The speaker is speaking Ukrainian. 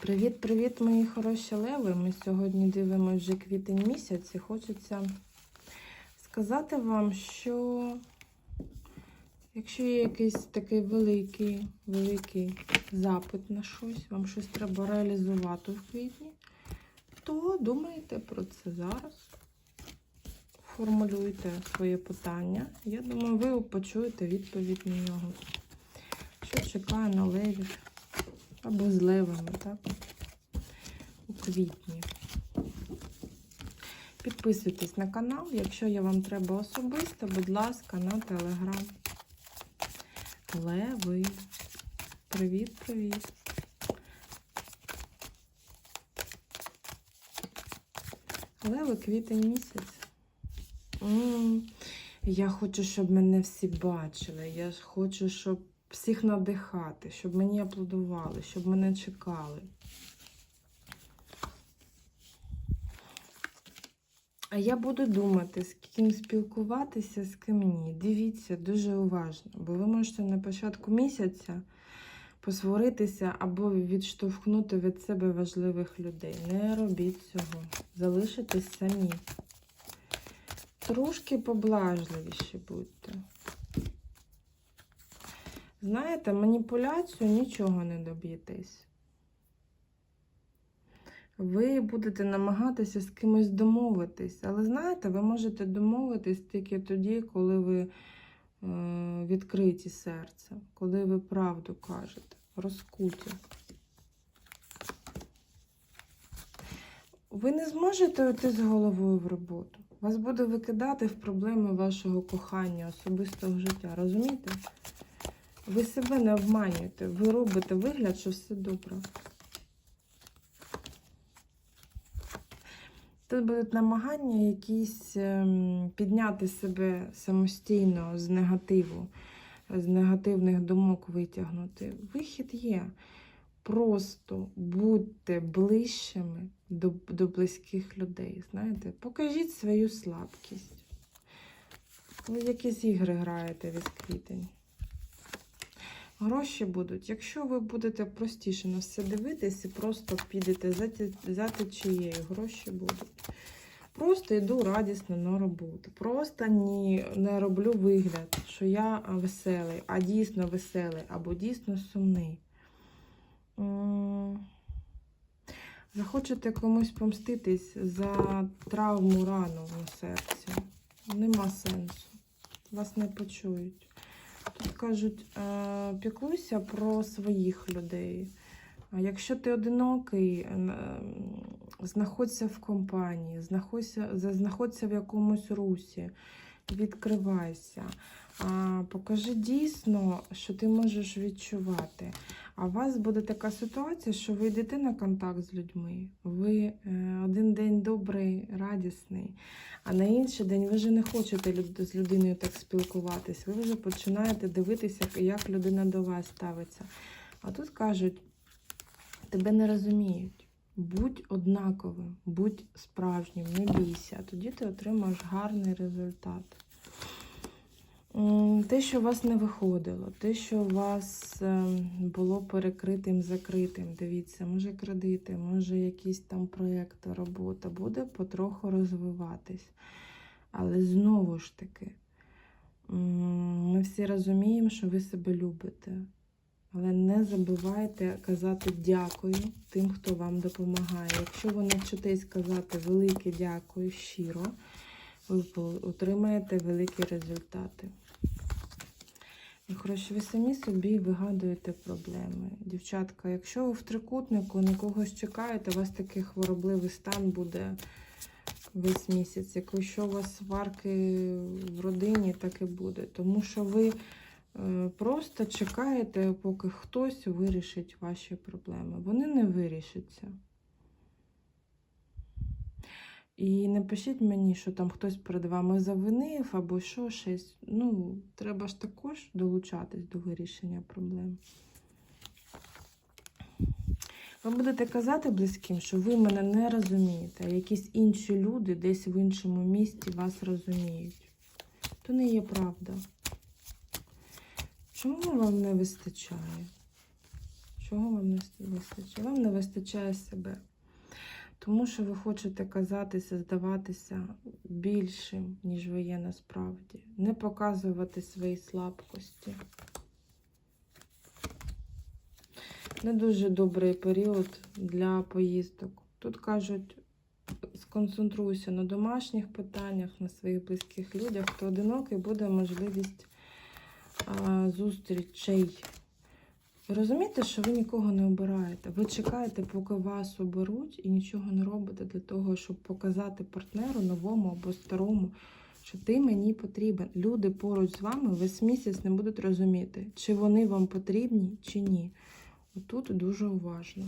Привіт-привіт, мої хороші леви! Ми сьогодні дивимося вже квітень місяць і хочеться сказати вам, що якщо є якийсь такий великий, великий запит на щось, вам щось треба реалізувати в квітні, то думайте про це зараз. Формулюйте своє питання. Я думаю, ви почуєте відповідь на нього. Що чекає на левів? Або з левами, так? У квітні. Підписуйтесь на канал, якщо я вам треба особисто, будь ласка, на телеграм. Леви. Привіт, привіт. Леви квітень місяць. М, Я хочу, щоб мене всі бачили. Я хочу, щоб всіх надихати, щоб мені аплодували, щоб мене чекали. А я буду думати, з ким спілкуватися, з ким ні. Дивіться дуже уважно, бо ви можете на початку місяця посваритися або відштовхнути від себе важливих людей. Не робіть цього. Залишитесь самі. Трошки поблажливіші будьте. Знаєте, маніпуляцію нічого не доб'єтесь. Ви будете намагатися з кимось домовитись, але знаєте, ви можете домовитись тільки тоді, коли ви е, відкриті серцем, коли ви правду кажете, розкуті. Ви не зможете йти з головою в роботу. Вас буде викидати в проблеми вашого кохання, особистого життя. Розумієте? Ви себе не обманюєте, ви робите вигляд, що все добре. Тут будуть намагання якісь ем, підняти себе самостійно з негативу, з негативних думок витягнути. Вихід є. Просто будьте ближчими до, до близьких людей. Знаєте, покажіть свою слабкість. Ви якісь ігри граєте від квітень. Гроші будуть. Якщо ви будете простіше на все дивитись і просто підете за, за течією, гроші будуть. Просто йду радісно на роботу. Просто ні, не роблю вигляд, що я веселий, а дійсно веселий, або дійсно сумний. Захочете комусь помститись за травму рану на серці. Нема сенсу. Вас не почують. Кажуть, е, піклуйся про своїх людей. Якщо ти одинокий, е, знаходься в компанії, знаходься, знаходься в якомусь русі, відкривайся. Покажи дійсно, що ти можеш відчувати. А у вас буде така ситуація, що ви йдете на контакт з людьми. Ви е, один день добрий, радісний, а на інший день ви вже не хочете з людиною так спілкуватись. Ви вже починаєте дивитися, як людина до вас ставиться. А тут кажуть, тебе не розуміють. Будь однаковим, будь справжнім, не бійся, тоді ти отримаєш гарний результат. Те, що у вас не виходило, те, що у вас ем, було перекритим, закритим, дивіться, може кредити, може якісь там проєкти, робота, буде потроху розвиватись. Але знову ж таки, ми всі розуміємо, що ви себе любите. Але не забувайте казати дякую тим, хто вам допомагає. Якщо ви навчитесь казати велике дякую щиро, ви отримаєте великі результати. І хорошо, ви самі собі вигадуєте проблеми. Дівчатка, якщо ви в трикутнику на когось чекаєте, у вас такий хворобливий стан буде весь місяць. Якщо у вас сварки в родині, так і буде. Тому що ви е, просто чекаєте, поки хтось вирішить ваші проблеми. Вони не вирішаться. І не пишіть мені, що там хтось перед вами завинив або що щось. Ну, треба ж також долучатись до вирішення проблем. Ви будете казати близьким, що ви мене не розумієте, а якісь інші люди десь в іншому місті вас розуміють. То не є правда. Чому вам не вистачає? Чого вам не вистачає? Вам не вистачає себе. Тому що ви хочете казатися, здаватися більшим, ніж ви є насправді. Не показувати свої слабкості. Не дуже добрий період для поїздок. Тут кажуть, сконцентруйся на домашніх питаннях, на своїх близьких людях. Хто одинокий, буде можливість а, зустрічей. Ви розумієте, що ви нікого не обираєте. Ви чекаєте, поки вас оберуть, і нічого не робите для того, щоб показати партнеру новому або старому, що ти мені потрібен. Люди поруч з вами весь місяць не будуть розуміти, чи вони вам потрібні, чи ні. Отут дуже уважно.